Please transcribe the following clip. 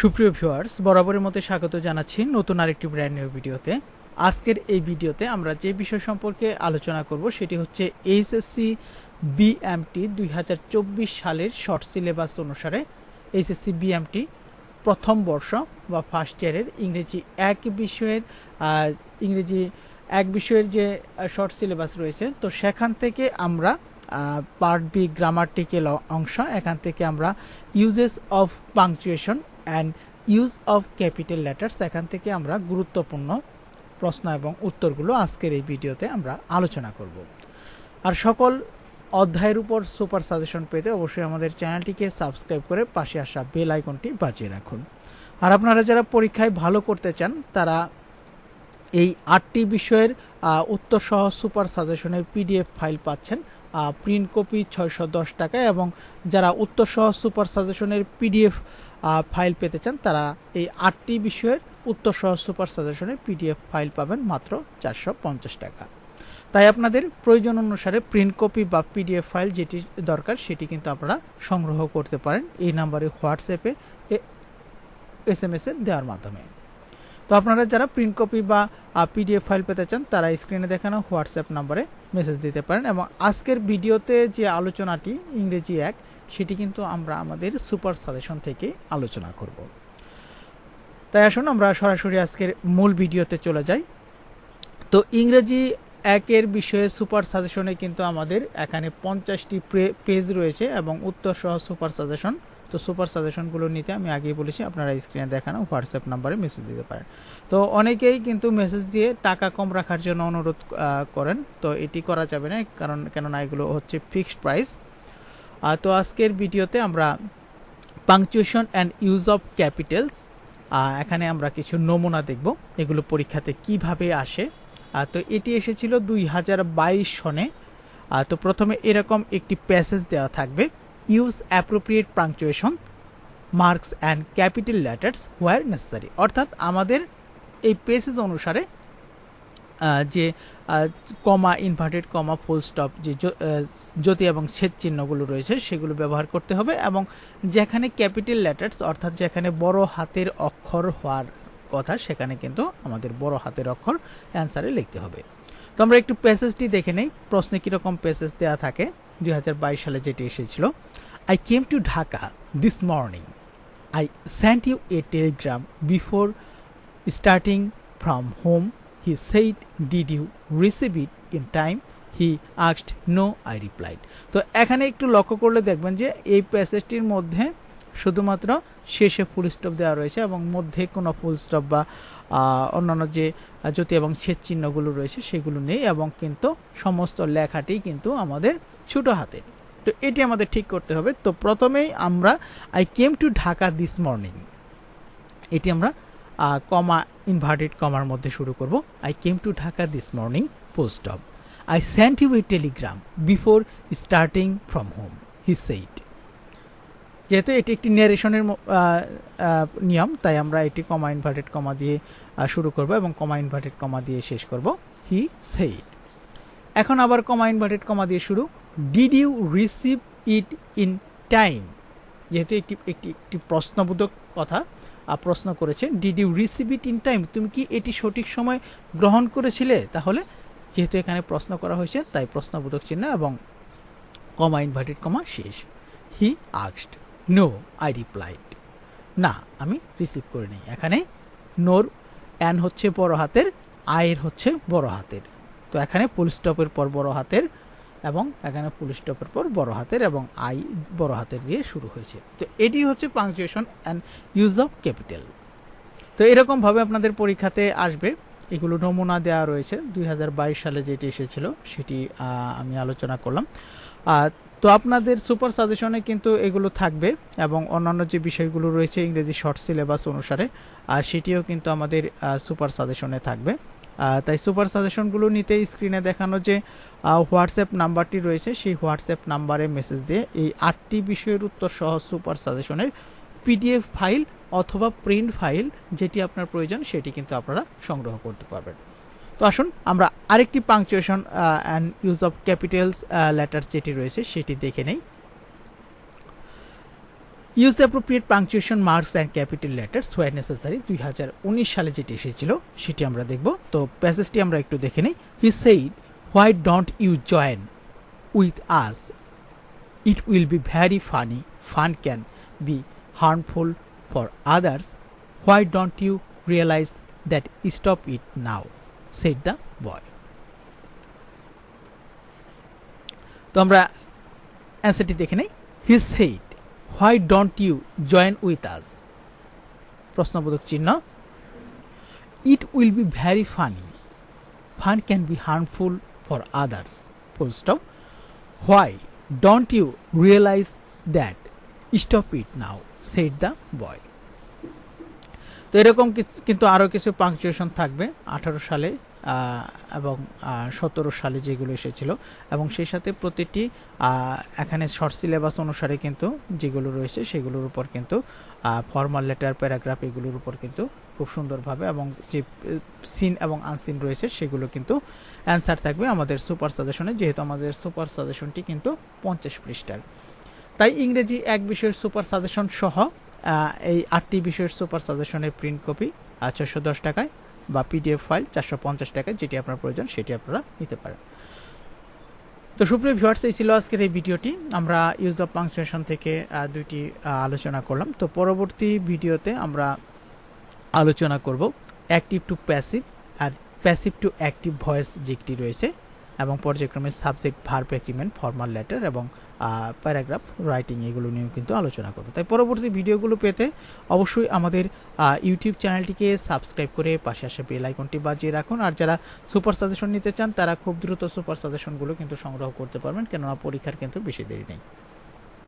সুপ্রিয় ভিউয়ার্স বরাবরের মতো স্বাগত জানাচ্ছি নতুন আরেকটি ব্র্যান্ড নিউ ভিডিওতে। আজকের এই ভিডিওতে আমরা যে বিষয় সম্পর্কে আলোচনা করব সেটি হচ্ছে এইচএসসি বিএমটি দুই হাজার চব্বিশ সালের শর্ট সিলেবাস অনুসারে এইচএসসি বিএমটি প্রথম বর্ষ বা ফার্স্ট ইয়ারের ইংরেজি এক বিষয়ের ইংরেজি এক বিষয়ের যে শর্ট সিলেবাস রয়েছে, তো সেখান থেকে আমরা পার্ট বি গ্রামাটিক্যাল অংশ, এখান থেকে আমরা uses of punctuation and use of capital letters এখান থেকে আমরা গুরুত্বপূর্ণ প্রশ্ন এবং উত্তরগুলো আজকের এই ভিডিওতে আমরা আলোচনা করব। আর সকল অধ্যায়ের উপর সুপার সাজেশন পেতে অবশ্যই আমাদের চ্যানেলটিকে সাবস্ক্রাইব করে পাশে আসা বেল আইকনটি বাজিয়ে রাখুন। আর আপনারা যারা পরীক্ষায় ভালো করতে চান, তারা এই আটটি বিষয়ের উত্তর সহ সুপার সাজেশনের পিডিএফ ফাইল পাচ্ছেন। প্রিন্ট কপি ছয়শো টাকায় এবং যারা উত্তর সহ সুপার সাজেশনের পিডিএফ ফাইল পেতে চান, তারা এই আটটি বিষয়ের উত্তর সহ সুপার সাজেশনের পিডিএফ ফাইল পাবেন মাত্র চারশো পঞ্চাশ টাকা। তাই আপনাদের প্রয়োজন অনুসারে প্রিন্ট কপি বা পিডিএফ ফাইল যেটি দরকার সেটি কিন্তু আপনারা সংগ্রহ করতে পারেন এই নাম্বারে হোয়াটসঅ্যাপে এস এম এস এ দেওয়ার মাধ্যমে। তো আপনারা যারা প্রিন্ট কপি বা পিডিএফ ফাইল পেতে চান, তারা স্ক্রিনে দেখানো হোয়াটসঅ্যাপ নাম্বারে মেসেজ দিতে পারেন এবং আজকের ভিডিওতে যে আলোচনাটি, ইংরেজি এক সেটি কিন্তু আমরা আমাদের সুপার সাজেশন থেকে আলোচনা করব। তাই আসুন আমরা সরাসরি আজকের মূল ভিডিওতে চলে যাই। তো ইংরেজি একের বিষয়ে সুপার সাজেশনে কিন্তু আমাদের এখানে পঞ্চাশটি পেজ রয়েছে এবং উত্তর সহ সুপার সাজেশন। তো সুপার সাজেশনগুলো নিতে আমি আগেই বলেছি, আপনারা স্ক্রিনে দেখানো হোয়াটসঅ্যাপ নাম্বারে মেসেজ দিতে পারেন। তো অনেকেই কিন্তু মেসেজ দিয়ে টাকা কম রাখার জন্য অনুরোধ করেন। তো এটি করা যাবে না, কারণ, কেননা এগুলো হচ্ছে ফিক্সড প্রাইস তো আজকের ভিডিওতে আমরা punctuation and use of capitals এখানে আমরা কিছু নমুনা দেখব, এগুলো পরীক্ষাতে কীভাবে আসে। তো এটি এসেছিল দুই হাজার বাইশ সনে। তো প্রথমে এরকম একটি প্যাসেজ দেওয়া থাকবে use appropriate punctuation marks and capital letters where necessary অর্থাৎ আমাদের এই পেসেজ অনুসারে যে কমা ইনভার্টেড কমা ফুল স্টপ যে জ্যোতি এবং ছেদ চিহ্নগুলো রয়েছে, সেগুলো ব্যবহার করতে হবে এবং যেখানে ক্যাপিটাল লেটার্স অর্থাৎ যেখানে বড় হাতের অক্ষর হওয়ার কথা, সেখানে কিন্তু আমাদের বড় হাতের অক্ষর অ্যান্সারে লিখতে হবে। তো আমরা একটু প্যাসেজটি দেখে নেই, প্রশ্নে কীরকম প্যাসেজ দেওয়া থাকে, দুই হাজার বাইশ সালে যেটি এসেছিল I came to Dhaka this morning I sent you a telegram before starting from home he said did you receive it in time he asked no I replied তো এখানে একটু লক্ষ্য করলে দেখবেন যে এই প্যাসেজটির মধ্যে শুধুমাত্র শেষে ফুল স্টপ দেওয়া রয়েছে এবং মধ্যে কোনো ফুল স্টপ বা অন্যান্য যে জ্যোতি এবং ছেদ চিহ্নগুলো রয়েছে সেগুলো নেই এবং কিন্তু সমস্ত লেখাটি কিন্তু আমাদের ছোট হাতে। তো এটি আমাদের ঠিক করতে হবে। তো প্রথমেই আমরা I came to Dhaka this morning এটি আমরা কমা ইনভার্টেড কমার মধ্যে শুরু করব। I came to Dhaka this morning post of I sent you a telegram before starting from home he said যেহেতু এটি একটি ন্যারেশনের নিয়ম, তাই আমরা এটি কমা ইনভার্টেড কমা দিয়ে শুরু করব এবং কমা ইনভার্টেড কমা দিয়ে শেষ করব হি সেইট এখন আবার কমা ইনভার্টেড কমা দিয়ে শুরু। Did you receive it in time যেহেতু একটি একটি একটি প্রশ্নবোধক কথা প্রশ্ন করেছে did you receive it in time তুমি কি এটি সঠিক সময় গ্রহণ করেছিলে? তাহলে যেহেতু এখানে প্রশ্ন করা হয়েছে, তাই প্রশ্নবোধক চিহ্ন এবং কমা ইনভার্টেড কমা শেষ। হি আক্সড নো আই রিপ্লাইড না, আমি রিসিভ করিনি এখানে নোর অ্যান হচ্ছে বড় হাতের আয়ের হচ্ছে বড় হাতের। তো এখানে ফুল স্টপের পর বড় হাতের এবং এখানে ফুল স্টপের পর বড় হাতের এবং আই বড় হাতের দিয়ে শুরু হয়েছে। তো এটি হচ্ছে punctuation and use of capital তো এরকমভাবে আপনাদের পরীক্ষাতে আসবে। এগুলো নমুনা দেওয়া রয়েছে। দুই হাজার বাইশ সালে যেটি এসেছিল, সেটি আমি আলোচনা করলাম। তো আপনাদের সুপার সাজেশনে কিন্তু এগুলো থাকবে এবং অন্যান্য যে বিষয়গুলো রয়েছে ইংরেজি শর্ট সিলেবাস অনুসারে আর সেটিও কিন্তু আমাদের সুপার সাজেশনে থাকবে। তাই সুপার সাজেশনগুলো নিতে স্ক্রিনে দেখানো যে হোয়াটসঅ্যাপ নাম্বারটি রয়েছে, সেই হোয়াটসঅ্যাপ নাম্বারে মেসেজ দিয়ে এই আটটি বিষয়ের উত্তর সহ সুপার সাজেশনের পিডিএফ ফাইল অথবা প্রিন্ট ফাইল যেটি আপনার প্রয়োজন সেটি কিন্তু আপনারা সংগ্রহ করতে পারবেন। তো আসুন, আমরা আরেকটি punctuation and use of capitals letter যেটি রয়েছে সেটি দেখে নেই। Use appropriate punctuation marks and capital letters where necessary দুই হাজার উনিশ সালে যেটি এসেছিল, সেটি আমরা দেখব। তো প্যাসেজটি আমরা একটু দেখে নিই। He said why don't you join with us it will be very funny fun can be harmful for others why don't you realise that stop it now said the boy তো আমরা অ্যান্সারটি দেখে নেই। He said why don't you join with us প্রশ্নবোধক চিহ্ন। It will be very funny fun can be harmful for others full stop why don't you realise that stop it now said the boy তো এরকম কিন্তু আরও কিছু punctuation থাকবে। আঠারো সালে এবং সতেরো সালে যেগুলো এসেছিল। এবং সেই সাথে প্রতিটি এখানে শর্ট সিলেবাস অনুসারে কিন্তু যেগুলো রয়েছে সেগুলোর উপর কিন্তু ফর্মাল লেটার প্যারাগ্রাফ এগুলোর উপর কিন্তু খুব সুন্দরভাবে এবং যে সিন এবং আনসিন রয়েছে সেগুলো কিন্তু অ্যান্সার থাকবে আমাদের সুপার সাজেশনে যেহেতু আমাদের সুপার সাজেশনটি কিন্তু পঞ্চাশ পৃষ্ঠার। তাই ইংরেজি এক বিষয়ের সুপার সাজেশন সহ এই আটটি বিষয়ের সুপার সাজেশনের প্রিন্ট কপি ছশো দশ টাকায় বা পিডিএফ ফাইল চারশো পঞ্চাশ টাকায় যেটি আপনার প্রয়োজন সেটি আপনারা নিতে পারেন। তো সুপ্রিয় ভিউয়ার্স এই ছিল আজকের এই ভিডিওটি। আমরা ইউজ অফ পাংচুয়েশন থেকে দুইটি আলোচনা করলাম। তো পরবর্তী ভিডিওতে আমরা আলোচনা করব অ্যাক্টিভ টু প্যাসিভ আর প্যাসিভ টু অ্যাক্টিভ ভয়েস যেটি রয়েছে এবং পর্যায়ক্রমে subject verb agreement formal letter এবং প্যারাগ্রাফ রাইটিং এগুলো নিয়েও কিন্তু আলোচনা করব। তাই পরবর্তী ভিডিওগুলো পেতে অবশ্যই আমাদের ইউটিউব চ্যানেলটিকে সাবস্ক্রাইব করে পাশে আসে বেল আইকনটি বাজিয়ে রাখুন। আর যারা সুপার সাজেশন নিতে চান, তারা খুব দ্রুত সুপার সাজেশনগুলো কিন্তু সংগ্রহ করতে পারবেন, কেননা পরীক্ষার কিন্তু বেশি দেরি নেই।